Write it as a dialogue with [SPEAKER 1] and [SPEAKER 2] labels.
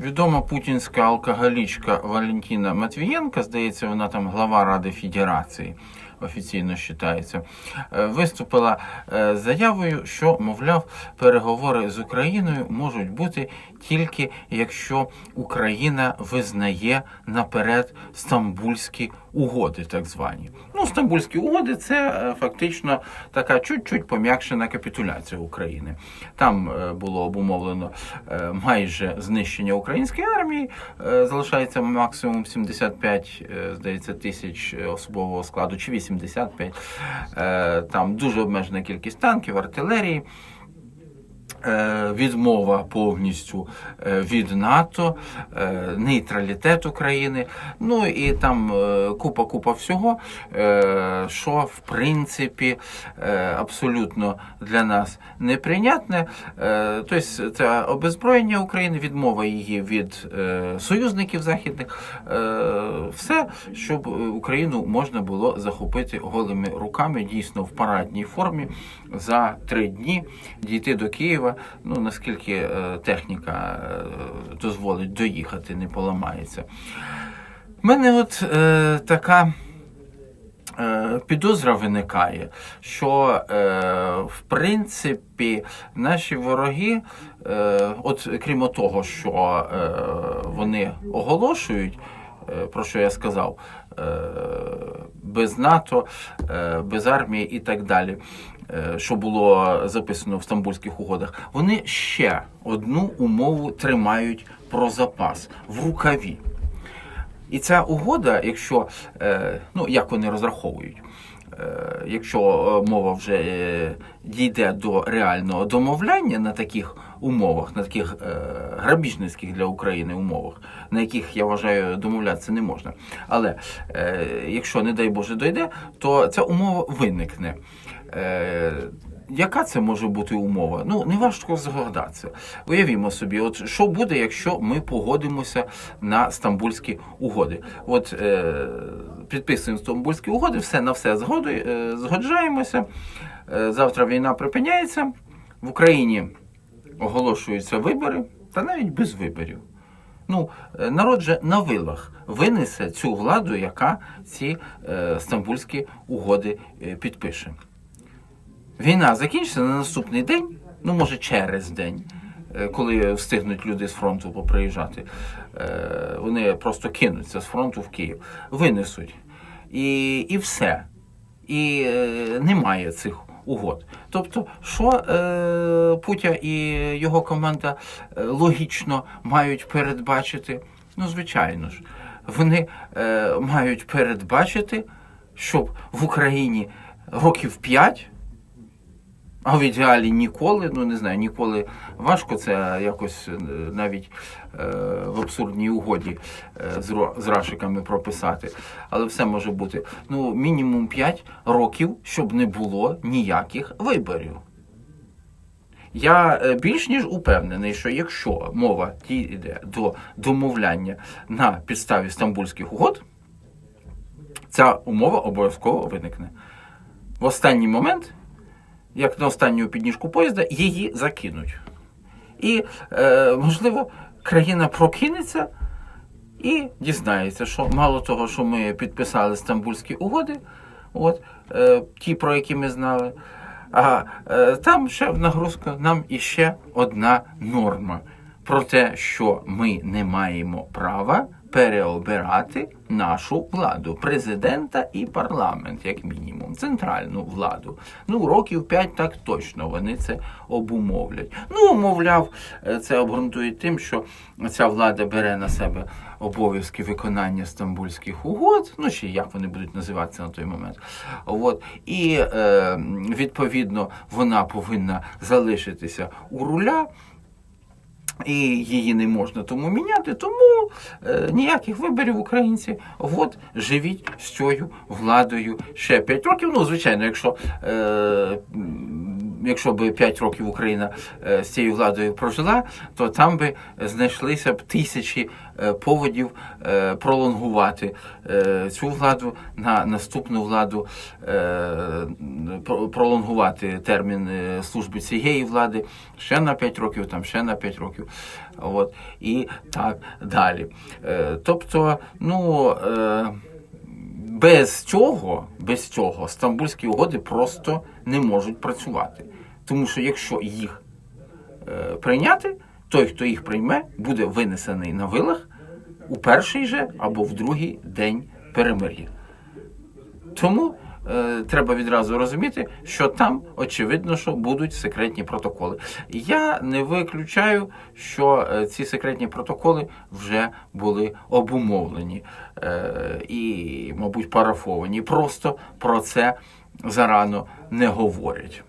[SPEAKER 1] відома путінська алкоголічка Валентина Матвієнка, здається, вона там глава Ради Федерації. Офіційно вважається, е, виступила е, заявою, що, мовляв, переговори з Україною можуть бути тільки якщо Україна визнає наперед стамбульські угоди, так звані. Ну, стамбульські угоди це е, фактично така чуть-чуть пом'якшена капітуляція України. Там було обумовлено майже знищення української армії. Залишається максимум 75, е, здається, тисяч особового складу, чи 85. Е, Там дуже обмежена кількість танків, артилерії. Е, Відмова повністю е, від НАТО, е, нейтралітет України, ну і там купа купа всього, що в принципі абсолютно для нас неприйнятне. Тобто це обезброєння України, відмова її від союзників західних, все, щоб Україну можна було захопити голими руками, дійсно в парадній формі за три дні дійти до Києва. Ну наскільки е, техніка е, дозволить доїхати, не поламається. У мене от е, така е, підозра виникає, що е, в принципі наші вороги, е, от крім того, що е, вони оголошують. е, Про що я сказав, е, без НАТО, е, без армії і так далі, що було записано в Стамбульських угодах, вони ще одну умову тримають про запас в рукаві. І ця угода, якщо е, ну як вони розраховують, е, якщо е, мова вже е, дійде до реального домовляння на таких умовах, на таких е, грабіжницьких для України умовах, на яких я вважаю домовлятися не можна. Але е, якщо, не дай Боже, дойде, то ця умова виникне. Е, яка це може бути умова? Ну, не важко згадатися. Уявімо собі, от що буде, якщо ми погодимося на стамбульські угоди. От е, підписуємо стамбульські угоди, все на все згоду, е, згоджаємося. Е, завтра війна припиняється. В Україні оголошуються вибори, та навіть без виборів. Ну, е, народ же на вилах винесе цю владу, яка ці е, стамбульські угоди е, підпише. Війна закінчиться на наступний день, ну може через день, е, коли встигнуть люди з фронту поприїжджати. Е, Вони просто кинуться з фронту в Київ, винесуть. І, і все. І е, немає цих угод. Тобто, що е, Путя і його команда логічно мають передбачити? Ну, звичайно ж, вони е, мають передбачити, щоб в Україні років 5 а в ідеалі ніколи, ну не знаю, ніколи важко це якось е, навіть е, в абсурдній угоді е, з, з рашиками прописати. Але все може бути. Ну, мінімум 5 років, щоб не було ніяких виборів. Я е, більш ніж упевнений, що якщо мова дійде до домовляння на підставі стамбульських угод, ця умова обов'язково виникне. В останній момент як на останню підніжку поїзда, її закинуть. І, е, можливо, країна прокинеться і дізнається, що мало того, що ми підписали Стамбульські угоди, от, е, ті, про які ми знали, а е, там ще в нагрузку нам іще одна норма про те, що ми не маємо права переобирати нашу владу, президента і парламент, як мінімум, центральну владу. Ну, років п'ять так точно вони це обумовлять. Ну, мовляв, е, це обґрунтують тим, що ця влада бере на себе обов'язки виконання стамбульських угод, ну чи як вони будуть називатися на той момент. От. І е, відповідно вона повинна залишитися у руля і її не можна тому міняти. Тому е, ніяких виборів українці. От живіть з цією владою ще 5 років. Ну, звичайно, якщо е, якщо б 5 років Україна е, з цією владою прожила, то там би знайшлися б тисячі е, поводів е, пролонгувати цю владу на наступну владу, пролонгувати термін служби цієї влади ще на 5 років, там ще на 5 років. От, і так далі. Тобто, ну. Без цього, без цього стамбульські угоди просто не можуть працювати. Тому що якщо їх е, прийняти, той, хто їх прийме, буде винесений на вилах у перший же або в другий день перемир'я. Тому треба відразу розуміти, що там очевидно, що будуть секретні протоколи. Я не виключаю, що е, ці секретні протоколи вже були обумовлені е, і, мабуть, парафовані. Просто про це зарано не говорять.